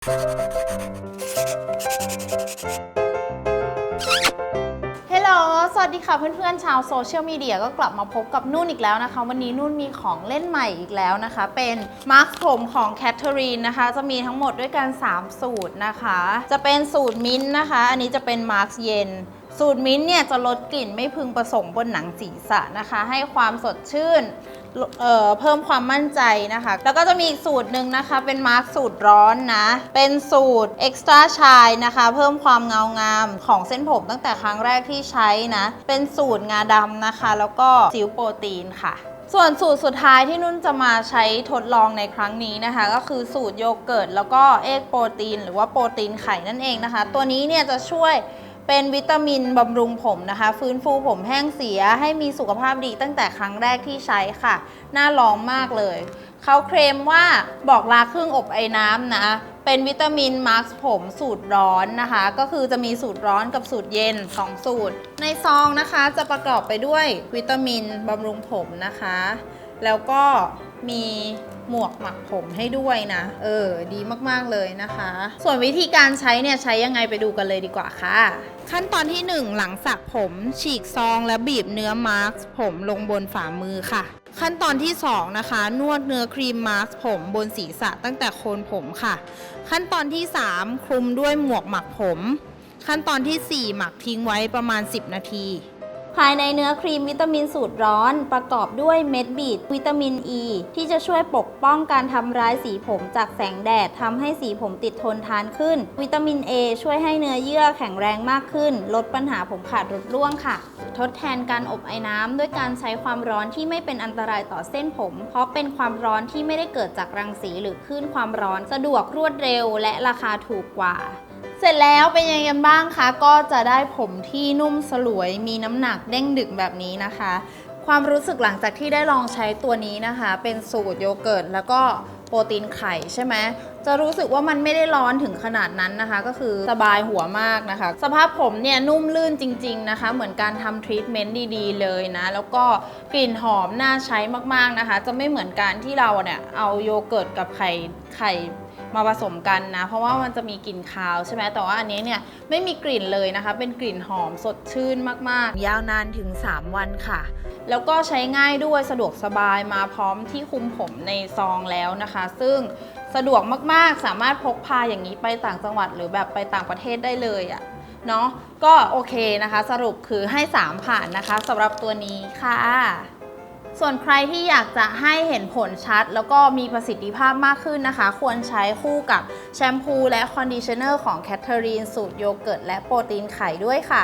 เฮลโลสวัสดีค่ะเพื่อนๆ ชาวโซเชียลมีเดียก็กลับมาพบกับนุ่นอีกแล้วนะคะ วันนี้นุ่นมีของเล่นใหม่อีกแล้วนะคะ เป็นมาร์คผมของแคทเธอรีนนะคะ จะมีทั้งหมดด้วยกัน 3 สูตรนะคะ จะเป็นสูตรมิ้นท์นะคะ อันนี้จะเป็นมาร์คเย็น สูตรมิ้นท์เนี่ยจะลดกลิ่นไม่พึงประสงค์บนหนังศีรษะนะคะ ให้ความสดชื่นเเพิ่มความมั่นใจนะคะ แล้วก็จะมีอีกสูตรหนึ่งนะคะ เป็นมาร์คสูตรร้อนนะ เป็นสูตรเอ็กซ์ตร้าชายนะคะ เพิ่มความเงางามของเส้นผมตั้งแต่ครั้งแรกที่ใช้นะ เป็นสูตรงาดำนะคะ แล้วก็ซิวโปรตีนค่ะส่วนสูตรสุดท้ายที่นุ่นจะมาใช้ทดลองในครั้งนี้นะคะ ก็คือสูตรโยเกิร์ตแล้วก็เอกโปรตีน หรือว่าโปรตีนไข่นั่นเองนะคะ ตัวนี้เนี่ยจะช่วย เป็นวิตามินบำรุงผมนะคะ ฟื้นฟูผมแห้งเสียให้มีสุขภาพดีตั้งแต่ครั้งแรกที่ใช้ค่ะ น่าลองมากเลย เขาเคลมว่าบอกลาเครื่องอบไอ้น้ำนะเป็นวิตามินมาร์คผมสูตรร้อนนะคะ ก็คือจะมีสูตรร้อนกับสูตรเย็น 2 สูตร ในซองนะคะจะประกอบไปด้วยวิตามินบำรุงผมนะคะ แล้วก็ มีหมวกหมักผมให้ด้วยนะ เออ ดีมากๆเลยนะคะ ส่วนวิธีการใช้เนี่ยใช้ยังไงไปดูกันเลยดีกว่าค่ะ ขั้นตอนที่ 1 หลังสระผมฉีกซองและบีบเนื้อมาร์คผมลงบนฝ่ามือค่ะ ขั้นตอนที่ 2 นะคะ นวดเนื้อครีมมาร์คผมบนศีรษะตั้งแต่โคนผมค่ะ ขั้นตอนที่ 3 คลุมด้วยหมวกหมักผม ขั้นตอนทีสี่4 หมักทิ้งไว้ประมาณ 10 นาที ภายในเนื้อครีมวิตามินสูตรร้อน ประกอบด้วยเม็ดบีดวิตามินอ e, ีที่จะช่วยปกป้องการทำร้ายสีผมจากแสงแดดทำให้สีผมติดทนทานขึ้น วิตามิน A ช่วยให้เนื้อเยื่อแข็งแรงมากขึ้น ลดปัญหาผมขาดรุดร่วงค่ะ ทดแทนการอบไอ้น้ำด้วยการใช้ความร้อนที่ไม่เป็นอันตรายต่อเส้นผม เพราะเป็นความร้อนที่ไม่ได้เกิดจากรังสีหรือคลื่นความร้อนสะดวกรวดเร็ว และราคาถูกกว่า เสร็จแล้วเป็นยังไงกันบ้างคะ ก็จะได้ผมที่นุ่มสลวย มีน้ำหนักเด้งดึกแบบนี้นะคะ ความรู้สึกหลังจากที่ได้ลองใช้ตัวนี้นะคะ เป็นสูตรโยเกิร์ตแล้วก็โปรตีนไข่ใช่ไหม จะรู้สึกว่ามันไม่ได้ร้อนถึงขนาดนั้นนะคะ ก็คือสบายหัวมากนะคะ สภาพผมเนี่ยนุ่มลื่นจริง ๆนะคะ เหมือนการทำทรีทเมนต์ดีๆ เลยนะ แล้วก็กลิ่นหอมน่าใช้มากๆนะคะ จะไม่เหมือนการที่เราเนี่ยเอาโยเกิร์ตกับไข่ไข่ มาผสมกันนะ เพราะว่ามันจะมีกลิ่นคาวใช่ไหมแต่ว่าอันนี้เนี่ยไม่มีกลิ่นเลยนะคะ เป็นกลิ่นหอมสดชื่นมากๆ ยาวนานถึง 3 วันค่ะ แล้วก็ใช้ง่ายด้วยสะดวกสบายมาพร้อมที่คุมผมในซองแล้วนะคะ ซึ่งสะดวกมากๆ สามารถพกพาอย่างนี้ไปต่างจังหวัด หรือแบบไปต่างประเทศได้เลยอะเนาะก็โอเคนะคะ สรุปคือให้ 3 ผ่านนะคะสำหรับตัวนี้ค่ะ ส่วนใครที่อยากจะให้เห็นผลชัด แล้วก็มีประสิทธิภาพมากขึ้นนะคะ ควรใช้คู่กับแชมพูและคอนดิชเนอร์ของแคทเธอรีนสูตรโยเกิร์ตและโปรตีนไข่ด้วยค่ะ